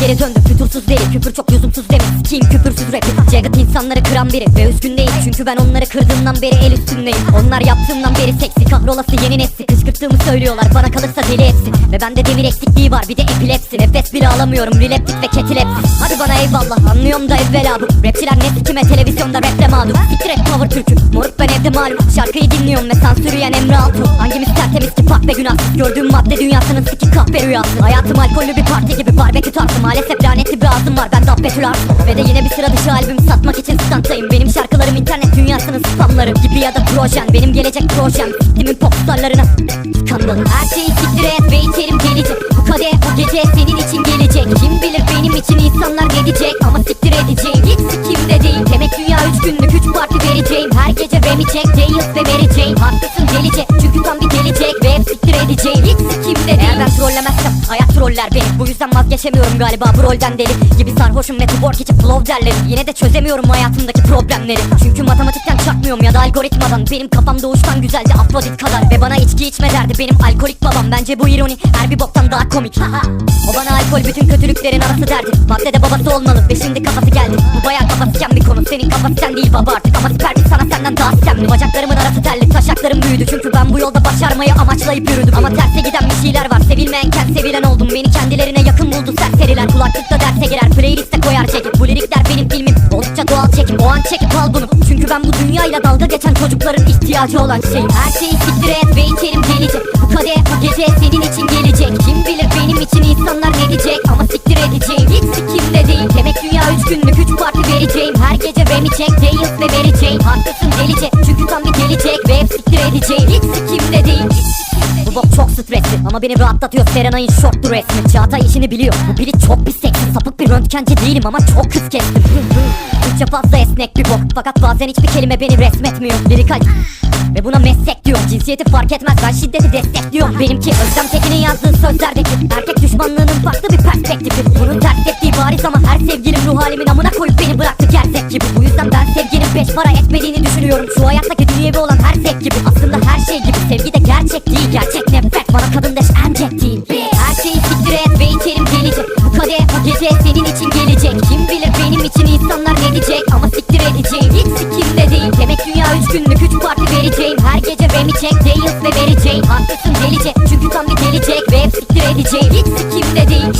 geri döndüm fütursuz deli Küfür çok lüzumsuz demiş Kim küfürsüz rapi Jagged insanları kıran biri Ve üzgün değil. Çünkü ben onları kırdığımdan beri el üstündeyim. Onlar yaptığımdan beri seksi Kahrolası yeni nesli Kışkırttığımı söylüyorlar bana kalırsa deli hepsi Ve bende demir eksikliği var bir de epilepsi. Nefes bile alamıyorum rileptik ve ketilepsi. Hadi bana eyvallah anlıyorum da evvela bu. Rapçiler ne sikime televizyonda raple mağdur. Siktir et power evde malum Şarkıyı dinliyorum ve sansürü yiyen Emre Altun. Hangimiz tertemiz ki pak ve günahsız Gördüğüm madde dünyasının siki kahpe rüyası. Hayatım alkollü bir parti gibi barbekü tarzı. Maalesef lanetli bir ağzım var ben dabbetül arzum Ve de yine bir sıra dışı albüm satmak için standtayım. Benim şarkılarım internet dünyasının spamları Gibi ya da projen. Benim gelecek projem Siktimin popstarlarına. Skandalım Her şeyi siktir et ve içerim gelecek Bu kadeh bu gece senin vereceğim Her gece Remy çek Dales ve Jane. Haklısın delice. Çünkü tam bir gelecek. Hep siktir edeceğim. Hiç ben trollemezsem hayat troller beni. Bu yüzden vazgeçemiyorum galiba bu rolden deli Gibi sarhoşum ve tuborg içi flow derleri. Yine de çözemiyorum hayatımdaki problemleri. Çünkü matematikten çakmıyorum ya da algoritmadan. Benim kafam doğuştan güzeldi Afrodit kadar. Ve bana içki içme derdi benim alkolik babam. Bence bu ironi her bir boktan daha komik. O bana alkol bütün kötülüklerin arası derdi. Maddede babası olmalı ve şimdi kafası geldi. Bu bayağı kafasıken bir konu. Senin kafası sen değil baba artık. Ama spermik daha sistemli Bacaklarımın arası terli. Taşaklarım büyüdü Çünkü ben bu yolda başarmayı amaçlayıp yürüdüm. Ama terse giden bir şeyler var Sevilmeyenken sevilen oldum. Beni kendilerine yakın buldu serseriler. Kulaklıkta derse girer playliste koyar çekip. Bu lirikler benim filmim. Oldukça doğal çekim O an çekip al bunu. Çünkü ben bu dünyayla dalga geçen çocukların ihtiyacı olan şeyim. Her şeyi siktir et ve içerim gelecek Bu kadeh bu gece senin için gelecek. Kim bilir benim için insanlar ne çek Dales ve Mary Jane Haklısın delice. Çünkü tam bir gelecek Ve hep siktir edeceğim. Hiç sikimde değil. Bu bok çok stresli ama beni rahatlatıyor. Serenay'ın şortlu resmi Çağatay işini biliyor. Bu biri çok pis seksi Sapık bir röntgenci değilim ama çok kız kestim Türkçe fazla esnek bir bok. Fakat bazen hiçbir kelime beni resmetmiyor. Lirikal ve buna meslek diyor. Cinsiyeti fark etmez ben şiddeti destekliyorum. Benimki Özlem Tekin'in yazdığı sözlerdeki Erkek düşmanlığının farklı bir perspektifi. Bunun ters Beş para etmediğini düşünüyorum. Şu hayattaki dünyevi olan her zevk gibi. Aslında her şey gibi. Sevgi de gerçek değil. Gerçek nefret. Bana kadın deş emcek değil. Her şeyi siktir et ve içerim gelecek. Bu kadeh bu gece senin için gelecek. Kim bilir benim için insanlar ne diyecek? Ama siktir edeceğim. Hiç sikimde değil. Demek dünya üç günlük üç parti vereceğim. Her gece remi çek Dayıls ve vereceğim. Haklısın delice çünkü tam bir gelecek. Ve hep siktir edeceğim. Hiç sikimde değil.